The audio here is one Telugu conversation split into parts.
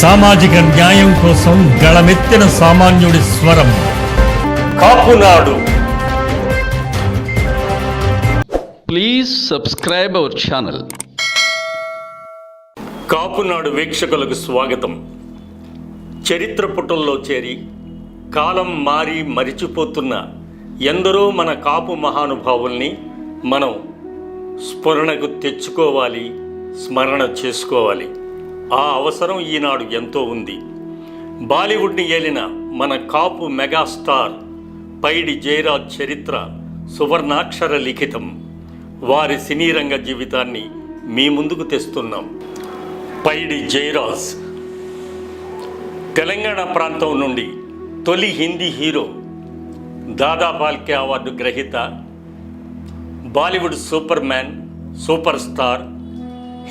సామాజిక న్యాయం కోసం గళమెత్తిన సామాన్యుడి స్వరం. Kapunadu Please subscribe our channel. Kapunadu వీక్షకులకు స్వాగతం. చరిత్ర పుటల్లో చేరి కాలం మారి మరిచిపోతున్న ఎందరో మన కాపు మహానుభావుల్ని మనం స్మరణకు తెచ్చుకోవాలి స్మరణ చేసుకోవాలి. ఆ అవసరం ఈనాడు ఎంతో ఉంది. బాలీవుడ్ని ఏలిన మన కాపు మెగాస్టార్ పైడి జయరాజ్ చరిత్ర సువర్ణాక్షర లిఖితం వారి సినీ రంగ జీవితాన్ని మీ ముందుకు తెస్తున్నాం. పైడి జయరాజ్. తెలంగాణ ప్రాంతం నుండి తొలి హిందీ హీరో దాదా పాల్కే అవార్డు గ్రహీత Bollywood super man super star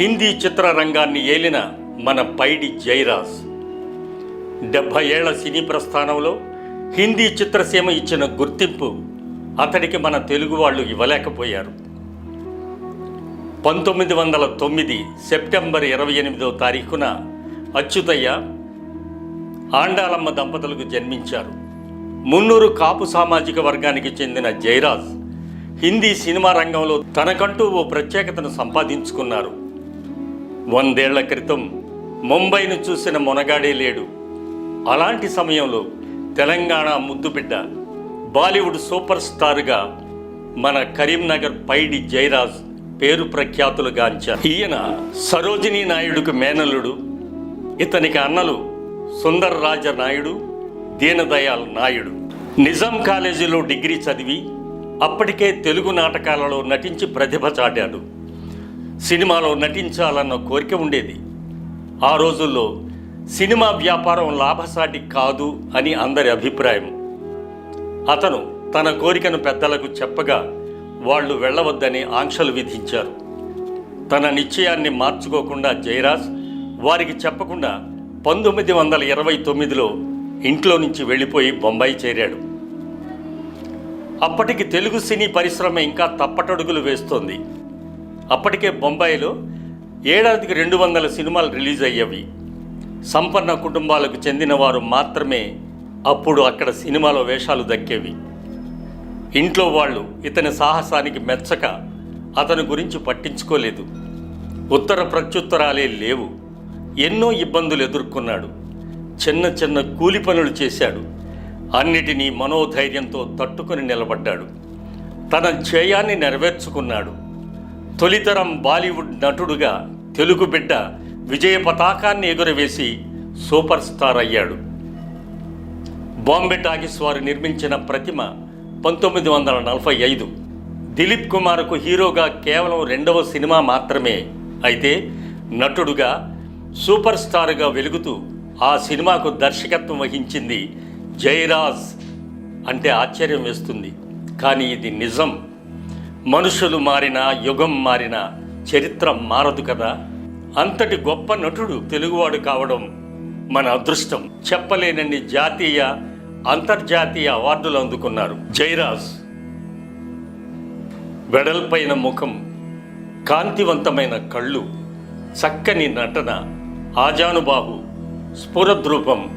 Hindi చిత్రరంగాన్ని ఏలిన మన పైడి జయరాజ్ డెబ్భై ఏళ్ళ సినీ ప్రస్థానంలో హిందీ చిత్రసీమ ఇచ్చిన గుర్తింపు అతడికి మన తెలుగు వాళ్ళు ఇవ్వలేకపోయారు. పంతొమ్మిది వందల తొమ్మిది సెప్టెంబర్ ఇరవై ఎనిమిదో తారీఖున అచ్యుతయ్య ఆండాలమ్మ దంపతులకు జన్మించారు. మున్నూరు కాపు సామాజిక వర్గానికి చెందిన జయరాజ్ హిందీ సినిమా రంగంలో తనకంటూ ఓ ప్రత్యేకతను సంపాదించుకున్నారు. వందేళ్ళ క్రితం ముంబైను చూసిన మొనగాడే లేడు. అలాంటి సమయంలో తెలంగాణ ముద్దుబిడ్డ బాలీవుడ్ సూపర్ స్టార్గా మన కరీంనగర్ పైడి జయరాజ్ పేరు ప్రఖ్యాతులు గాంచారు. ఈయన సరోజినీ నాయుడుకు మేనల్లుడు ఇతనికి అన్నలు సుందర్ రాజ నాయుడు దీనదయాల్ నాయుడు. నిజాం కాలేజీలో డిగ్రీ చదివి అప్పటికే తెలుగు నాటకాలలో నటించి ప్రతిభ చాటాడు. సినిమాలో నటించాలన్న కోరిక ఉండేది. ఆ రోజుల్లో సినిమా వ్యాపారం లాభసాటి కాదు అని అందరి అభిప్రాయం. అతను తన కోరికను పెద్దలకు చెప్పగా వాళ్ళు వెళ్ళవద్దని ఆంక్షలు విధించారు. తన నిశ్చయాన్ని మార్చుకోకుండా జయరాజ్ వారికి చెప్పకుండా పంతొమ్మిది వందల ఇరవై తొమ్మిదిలో ఇంట్లో నుంచి వెళ్ళిపోయి బొంబాయి చేరాడు. అప్పటికి తెలుగు సినీ పరిశ్రమ ఇంకా తప్పటడుగులు వేస్తోంది. అప్పటికే బొంబాయిలో ఏడాదికి రెండు వందల సినిమాలు రిలీజ్ అయ్యేవి. సంపన్న కుటుంబాలకు చెందిన వారు మాత్రమే అప్పుడు అక్కడ సినిమాలో వేషాలు దక్కేవి. ఇంట్లో వాళ్ళు ఇతని సాహసానికి మెచ్చక అతని గురించి పట్టించుకోలేదు. ఉత్తర ప్రత్యుత్తరాలే లేవు. ఎన్నో ఇబ్బందులు ఎదుర్కొన్నాడు. చిన్న చిన్న కూలి పనులు చేశాడు. అన్నిటినీ మనోధైర్యంతో తట్టుకొని నిలబడ్డాడు. తన చేయాన్ని నెరవేర్చుకున్నాడు. తొలితరం బాలీవుడ్ నటుడుగా తెలుగు బిడ్డ విజయ పతాకాన్ని ఎగురవేసి సూపర్ స్టార్ అయ్యాడు. బాంబే టాకీస్ వారు నిర్మించిన ప్రతిమ పంతొమ్మిది వందల నలభై ఐదు. దిలీప్ కుమార్కు హీరోగా కేవలం రెండవ సినిమా మాత్రమే. అయితే నటుడుగా సూపర్ స్టార్గా వెలుగుతూ ఆ సినిమాకు దర్శకత్వం వహించింది జయరాజ్ అంటే ఆశ్చర్యం వేస్తుంది. కానీ ఇది నిజం. మనుషులు మారినా యుగం మారినా చరిత్ర మారదు కదా? అంతటి గొప్ప నటుడు తెలుగువాడు కావడం మన అదృష్టం. చెప్పలేనన్ని జాతీయ అంతర్జాతీయ అవార్డులు అందుకున్నారు. జయరాజ్ వెడల్పైన ముఖం కాంతివంతమైన కళ్ళు చక్కని నటన ఆజానుబాహు స్ఫురద్రూపం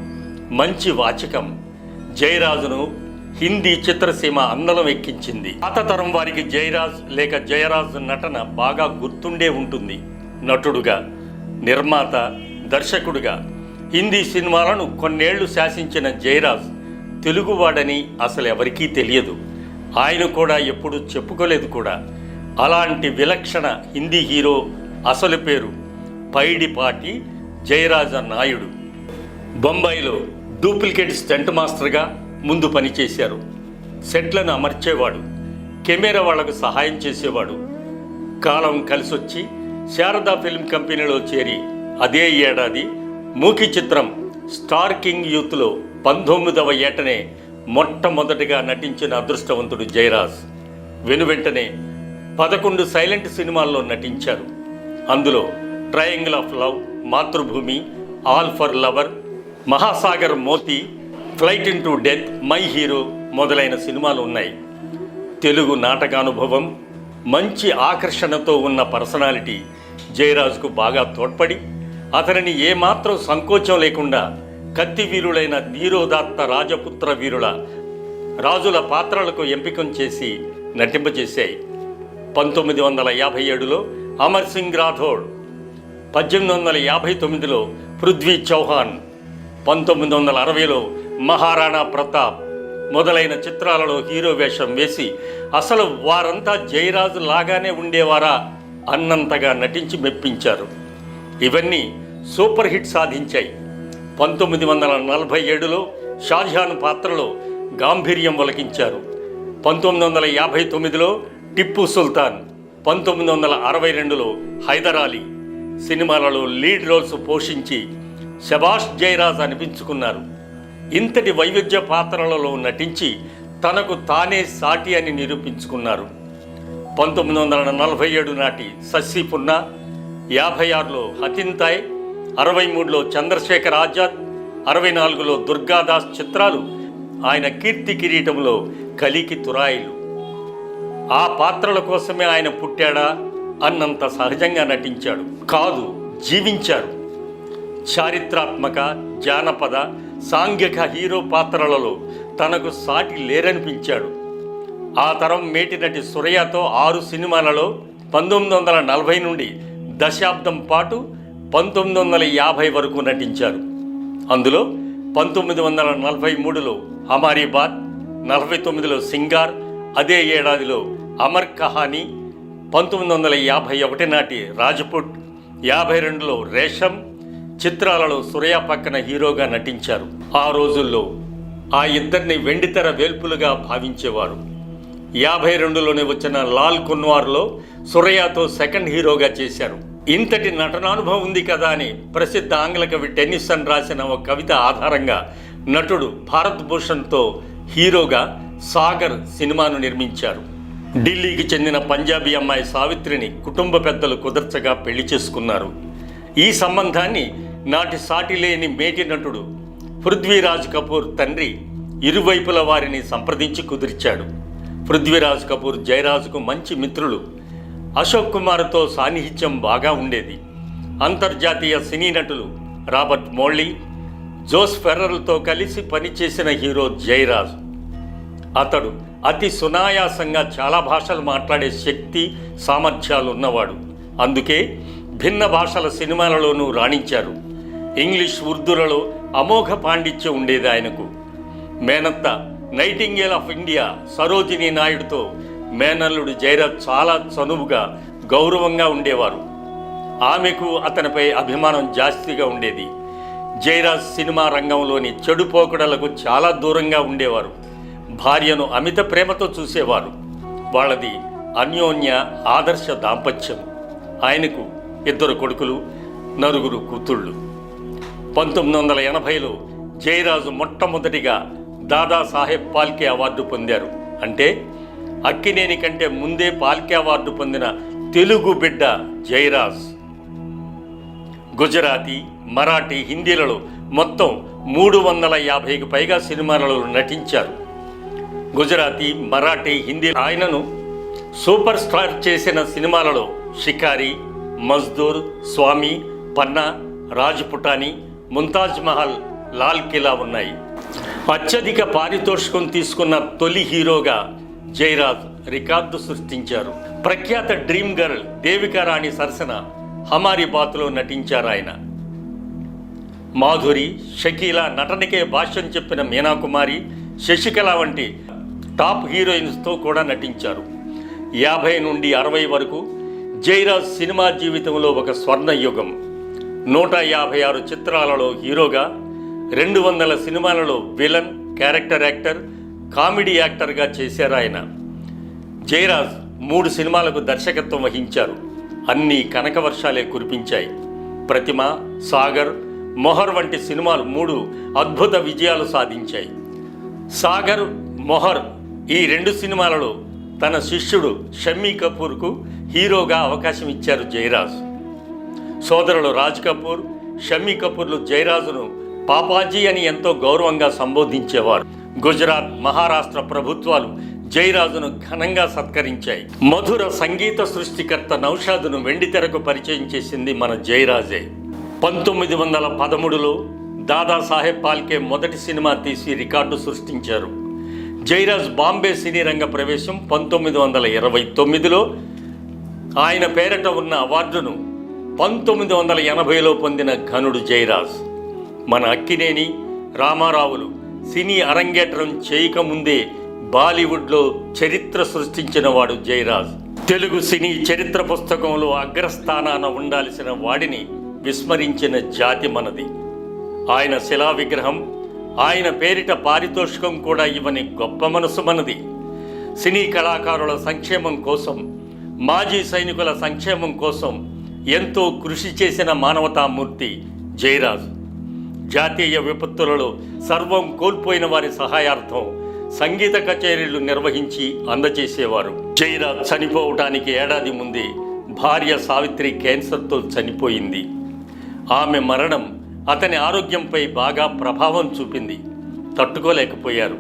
మంచి వాచకం. జయరాజును హిందీ చిత్రసీమ అందలం ఎక్కించింది. పాత తరం వారికి జయరాజ్ లేక జయరాజ్ నటన బాగా గుర్తుండే ఉంటుంది. నటుడుగా నిర్మాత దర్శకుడుగా హిందీ సినిమాలను కొన్నేళ్ళు శాసించిన జయరాజ్ తెలుగువాడని అసలు ఎవరికీ తెలియదు. ఆయన కూడా ఎప్పుడు చెప్పుకోలేదు కూడా. అలాంటి విలక్షణ హిందీ హీరో అసలు పేరు పైడిపాటి జయరాజ నాయుడు. బొంబాయిలో డూప్లికేట్ స్టంట్ మాస్టర్గా ముందు పనిచేశారు సెట్లను అమర్చేవాడు. కెమెరా వాళ్ళకు సహాయం చేసేవాడు. కాలం కలిసొచ్చి శారదా ఫిల్మ్ కంపెనీలో చేరి అదే ఏడాది మూకి చిత్రం స్టార్ కింగ్ యూత్లో పంతొమ్మిదవ ఏటనే మొట్టమొదటిగా నటించిన అదృష్టవంతుడు జయరాజ్. వెనువెంటనే పదకొండు సైలెంట్ సినిమాల్లో నటించారు. అందులో triangle of love Matrubhumi all for lover Mahasagar Moti flight into death my hero మొదలైన సినిమాలు ఉన్నాయి. తెలుగు నాటకానుభవం మంచి ఆకర్షణతో ఉన్న పర్సనాలిటీ జయరాజ్కు బాగా తోడ్పడి అతనిని ఏమాత్రం సంకోచం లేకుండా కత్తి వీరులైన ధీరోదాత్త రాజపుత్ర వీరుల రాజుల పాత్రలకు ఎంపికం చేసి నటింపజేశాయి. పంతొమ్మిది వందల యాభై ఏడులో అమర్ సింగ్ రాథోడ్ పద్దెనిమిది వందల యాభై తొమ్మిదిలో పృథ్వీ చౌహాన్ పంతొమ్మిది వందల అరవైలో మహారాణా ప్రతాప్ మొదలైన చిత్రాలలో హీరో వేషం వేసి అసలు వారంతా జయరాజు లాగానే ఉండేవారా అన్నంతగా నటించి మెప్పించారు. ఇవన్నీ సూపర్ హిట్ సాధించాయి. పంతొమ్మిది వందల నలభై ఏడులో షాజహాన్ పాత్రలో గాంభీర్యం ఒలకించారు పంతొమ్మిది వందల యాభై తొమ్మిదిలో టిప్పు సుల్తాన్ పంతొమ్మిది వందల అరవై రెండులో హైదరాలీ సినిమాలలో లీడ్ రోల్స్ పోషించి శబాష్ జయరాజ్ అనిపించుకున్నారు. ఇంతటి వైవిధ్య పాత్రలలో నటించి తనకు తానే సాటి అని నిరూపించుకున్నారు. పంతొమ్మిది వందల నలభై ఏడు నాటి సస్సి పున్నా యాభై ఆరులో హతింతాయ్ అరవై మూడులో చంద్రశేఖర్ ఆజాద్ అరవై నాలుగులో దుర్గాదాస్ చిత్రాలు ఆయన కీర్తి కిరీటంలో కలికి తురాయిలు. ఆ పాత్రల కోసమే ఆయన పుట్టాడా అన్నంత సహజంగా నటించాడు. కాదు జీవించారు చారిత్రాత్మక జానపద సాంఘిక హీరో పాత్రలలో తనకు సాటి లేరనిపించాడు. ఆ తరం మేటి నటి సురయ్యతో ఆరు సినిమాలలో పంతొమ్మిది వందల నలభై నుండి దశాబ్దం పాటు పంతొమ్మిది వందల యాభై వరకు నటించారు. అందులో పంతొమ్మిది వందల నలభై మూడులో హమారీ బాత్ నలభై తొమ్మిదిలో సింగార్ అదే ఏడాదిలో అమర్ కహానీ పంతొమ్మిది వందల యాభై ఒకటి నాటి రాజపుట్ యాభై రెండులో రేషం చిత్రాలలో సురయ్య పక్కన హీరోగా నటించారు. ఆ రోజుల్లో ఆ ఇద్దరిని వెండితెర వేల్పులుగా భావించేవారు. యాభై రెండులోనే వచ్చిన లాల్ కున్వార్లో సురయ్యతో సెకండ్ హీరోగా చేశారు. ఇంతటి నటనానుభవం ఉంది కదా అని ప్రసిద్ధ ఆంగ్ల కవి టెన్నిసన్ రాసిన ఒక కవిత ఆధారంగా నటుడు భారత్ భూషణ్తో హీరోగా సాగర్ సినిమాను నిర్మించారు. ఢిల్లీకి చెందిన పంజాబీ అమ్మాయి సావిత్రిని కుటుంబ పెద్దలు కుదర్చగా పెళ్ళి చేసుకున్నారు. ఈ సంబంధాన్ని నాటి సాటి లేని మేటి నటుడు పృథ్వీరాజ్ కపూర్ తండ్రి ఇరువైపుల వారిని సంప్రదించి కుదిర్చాడు. పృథ్వీరాజ్ కపూర్ జయరాజుకు మంచి మిత్రులు. అశోక్ కుమార్తో సాన్నిహిత్యం బాగా ఉండేది. అంతర్జాతీయ సినీ నటులు రాబర్ట్ మోళ్ళీ జోస్ ఫెర్రర్లతో కలిసి పనిచేసిన హీరో జయరాజ్. అతడు అతి సునాయాసంగా చాలా భాషలు మాట్లాడే శక్తి సామర్థ్యాలు ఉన్నవాడు అందుకే భిన్న భాషల సినిమాలలోనూ రాణించారు. ఇంగ్లీష్ ఉర్దూలలో అమోఘ పాండిత్యం ఉండేది ఆయనకు. మేనత్త నైటింగేల్ ఆఫ్ ఇండియా సరోజిని నాయుడుతో మేనల్లుడు జైరాజ్ చాలా చనువుగా గౌరవంగా ఉండేవారు. ఆమెకు అతనిపై అభిమానం జాస్తిగా ఉండేది. జైరాజ్ సినిమా రంగంలోని చెడు పోకడలకు చాలా దూరంగా ఉండేవారు. భార్యను అమిత ప్రేమతో చూసేవారు. వాళ్ళది అన్యోన్య ఆదర్శ దాంపత్యం. ఆయనకు ఇద్దరు కొడుకులు నలుగురు కూతుళ్ళు. పంతొమ్మిది వందల ఎనభైలో జయరాజు మొట్టమొదటిగా దాదాసాహెబ్ పాల్కే అవార్డు పొందారు. అంటే అక్కినేని కంటే ముందే పాల్కే అవార్డు పొందిన తెలుగు బిడ్డ జయరాజ్. గుజరాతీ మరాఠీ హిందీలలో మొత్తం మూడు వందల యాభైకి పైగా సినిమాలలో నటించారు. గుజరాతీ మరాఠీ హిందీ ఆయనను సూపర్ స్టార్ చేసిన సినిమాలలో షికారి మజ్దూర్ స్వామి పన్నా రాజపుటాని ముంతాజ్ మహల్ లాల్ కిలా ఉన్నాయి. అత్యధిక పారితోషికం తీసుకున్న తొలి హీరోగా జయరాజ్ రికార్డు సృష్టించారు. ప్రఖ్యాత డ్రీమ్ గర్ల్ దేవికా రాణి సరసన హమారి బాత్లో నటించారు ఆయన. మాధురి షకీల నటనకే భాష్యం చెప్పిన మీనాకుమారి శశికళ వంటి టాప్ హీరోయిన్స్తో కూడా నటించారు. యాభై నుండి అరవై వరకు జయరాజ్ సినిమా జీవితంలో ఒక స్వర్ణయుగం. నూట యాభై ఆరు చిత్రాలలో హీరోగా రెండు వందల సినిమాలలో విలన్ క్యారెక్టర్ యాక్టర్ కామెడీ యాక్టర్గా చేశారు ఆయన. జయరాజ్ మూడు సినిమాలకు దర్శకత్వం వహించారు. అన్ని కనక వర్షాలే కురిపించాయి. ప్రతిమ సాగర్ మొహర్ వంటి సినిమాలు మూడు అద్భుత విజయాలు సాధించాయి. సాగర్ మొహర్ ఈ రెండు సినిమాలలో తన శిష్యుడు షమ్మీ కపూర్కు హీరోగా అవకాశం ఇచ్చారు జయరాజ్. సోదరులు రాజ్ కపూర్ షమ్మీ కపూర్లు జయరాజును పాపాజీ అని ఎంతో గౌరవంగా సంబోధించేవారు. గుజరాత్ మహారాష్ట్ర ప్రభుత్వాలు జయరాజును ఘనంగా సత్కరించాయి. మధుర సంగీత సృష్టికర్త నౌషాదును వెండితెరకు పరిచయం చేసింది మన జయరాజే. పంతొమ్మిది వందల పదమూడులో దాదాసాహెబ్ పాల్కే మొదటి సినిమా తీసి రికార్డు సృష్టించారు. జైరాజ్ బాంబే సినీ రంగ ప్రవేశం పంతొమ్మిది వందల ఇరవై తొమ్మిదిలో ఆయన పేరట ఉన్న అవార్డును పంతొమ్మిది వందల ఎనభైలో పొందిన ఘనుడు జయరాజ్. మన అక్కినేని రామారావులు సినీ అరంగేట్రం చేయకముందే బాలీవుడ్లో చరిత్ర సృష్టించిన వాడు జయరాజ్. తెలుగు సినీ చరిత్ర పుస్తకంలో అగ్రస్థానాన ఉండాల్సిన వాడిని విస్మరించిన జాతి మనది. ఆయన శిలా విగ్రహం ఆయన పేరిట పారితోషికం కూడా ఇవ్వని గొప్ప మనసు మనది. సినీ కళాకారుల సంక్షేమం కోసం మాజీ సైనికుల సంక్షేమం కోసం ఎంతో కృషి చేసిన మానవతామూర్తి జయరాజు. జాతీయ విపత్తులలో సర్వం కోల్పోయిన వారి సహాయార్థం సంగీత కచేరీలు నిర్వహించి అందజేసేవారు. జయరాజ్ చనిపోవటానికి ఏడాది ముందే భార్య సావిత్రి క్యాన్సర్తో చనిపోయింది. ఆమె మరణం అతని ఆరోగ్యంపై బాగా ప్రభావం చూపింది. తట్టుకోలేకపోయారు.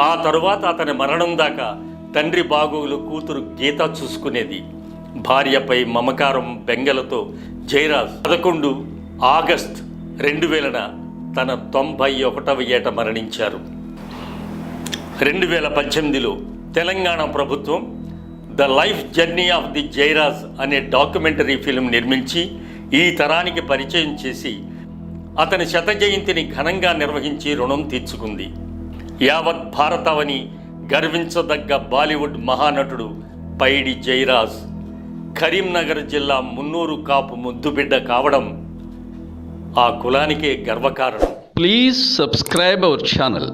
ఆ తరువాత అతని మరణం దాకా తండ్రి బాగోగులు కూతురు గీత చూసుకునేది. భార్యపై మమకారం బెంగలతో జయరాజ్ పదకొండు ఆగస్ట్ రెండు వేలన తన తొంభై ఒకటవ ఏట మరణించారు. రెండు వేల పద్దెనిమిదిలో తెలంగాణ ప్రభుత్వం the life journey of the Jairaj అనే డాక్యుమెంటరీ ఫిల్మ్ నిర్మించి ఈ తరానికి పరిచయం చేసి అతని శత జయంతిని ఘనంగా నిర్వహించి రుణం తీర్చుకుంది. యావత్ భారతవని గర్వించదగ్గ బాలీవుడ్ మహానటుడు పైడి జైరాజ్ కరీంనగర్ జిల్లా మున్నూరు కాపు ముద్దుబిడ్డ కావడం ఆ కులానికే గర్వకారణం. Please subscribe our channel